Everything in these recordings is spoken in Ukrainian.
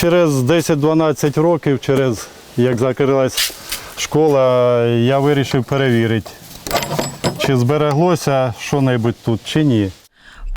Через 10-12 років, через як закрилась школа, я вирішив перевірити, чи збереглося що-небудь тут, чи ні.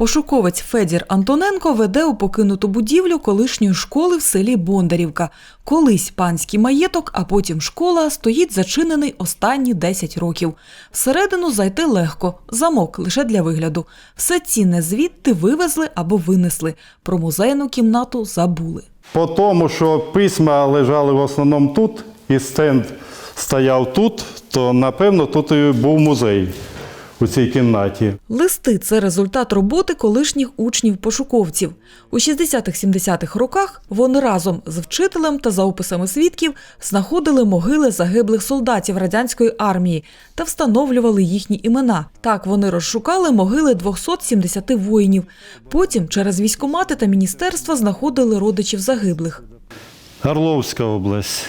Пошуковець Федір Антоненко веде у покинуту будівлю колишньої школи в селі Бондарівка. Колись панський маєток, а потім школа стоїть зачинений останні 10 років. Всередину зайти легко, замок лише для вигляду. Все цінне звідти вивезли або винесли. Про музейну кімнату забули. По тому, що письма лежали в основному тут, і стенд стояв тут, то напевно тут і був музей у цій кімнаті. Листи це результат роботи колишніх учнів-пошуковців. У 60-70-х роках вони разом з вчителем та за описами свідків знаходили могили загиблих солдатів радянської армії та встановлювали їхні імена. Так вони розшукали могили 270 воїнів. Потім через військомати та міністерства знаходили родичів загиблих. Орловська область,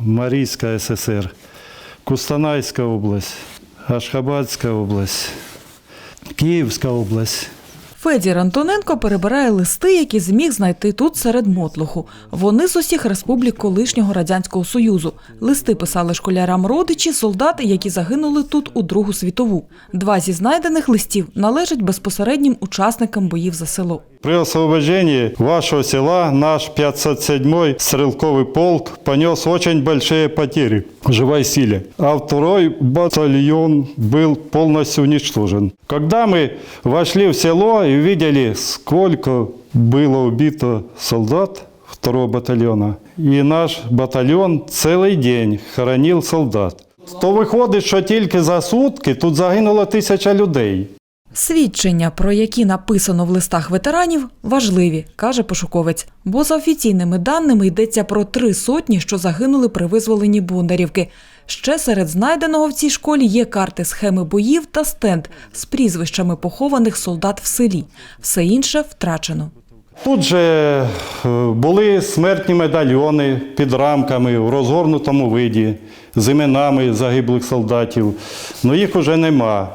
Марійська ССР, Кустанайська область, Ашхабадська область, Київська область. Федір Антоненко перебирає листи, які зміг знайти тут серед мотлоху. Вони з усіх республік колишнього радянського союзу. Листи писали школярам родичі, солдати, які загинули тут у Другу світову. Два зі знайдених листів належать безпосереднім учасникам боїв за село. При освобождении вашего села наш 507-й стрелковый полк понес очень большие потери в живой силе, а второй батальон был полностью уничтожен. Когда мы вошли в село и видели, сколько было убито солдат второго батальона, и наш батальон целый день хоронил солдат, то виходить, що тільки за сутки тут загинуло тисяча людей. Свідчення, про які написано в листах ветеранів, важливі, каже пошуковець. Бо за офіційними даними йдеться про три сотні, що загинули при визволенні Бондарівки. Ще серед знайденого в цій школі є карти схеми боїв та стенд з прізвищами похованих солдат в селі. Все інше втрачено. Тут же е, були смертні медальйони під рамками в розгорнутому виді з іменами загиблих солдатів. Ну їх уже нема.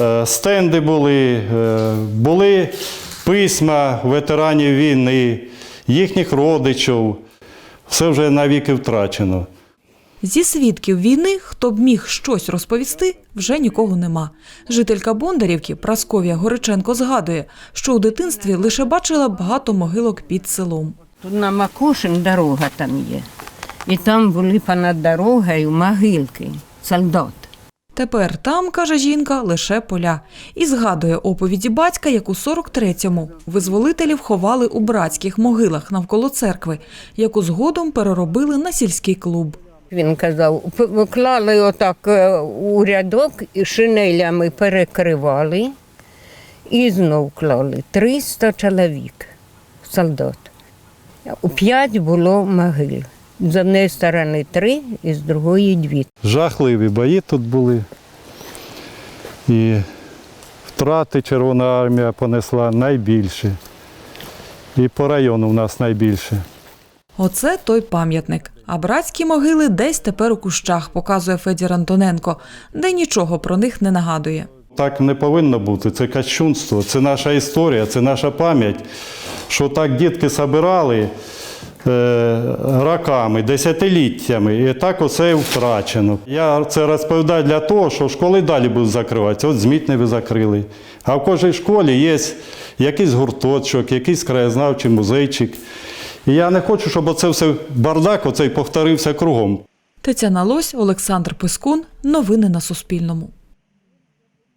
Е, Стенди були, е, були письма ветеранів війни, їхніх родичів. Все вже навіки втрачено. Зі свідків війни, хто б міг щось розповісти, вже нікого нема. Жителька Бондарівки Прасков'я Гориченко згадує, що у дитинстві лише бачила багато могилок під селом. Тут на Макушин дорога там є. І там були понад дорогою могилки, солдат. Тепер там, каже жінка, лише поля. І згадує оповіді батька, як у 43-му визволителів ховали у братських могилах навколо церкви, яку згодом переробили на сільський клуб. Він казав, клали отак е, у рядок і шинелями перекривали і знов клали 300 чоловік, солдат. У п'ять було могил. З однієї сторони три, і з другої дві. Жахливі бої тут були. І втрати Червона армія понесла найбільше. І по району в нас найбільше. Оце той пам'ятник. А братські могили десь тепер у кущах, показує Федір Антоненко, де нічого про них не нагадує. Так не повинно бути. Це кощунство, це наша історія, це наша пам'ять. Що так дітки собирали е, роками, десятиліттями, і так і втрачено. Я це розповідаю для того, що школи далі будуть закриватися. От Змітневі закрили. А в кожній школі є якийсь гурточок, якийсь краєзнавчий музейчик. І я не хочу, щоб оце все бардак оцей повторився кругом. Тетяна Лось, Олександр Пискун. Новини на Суспільному.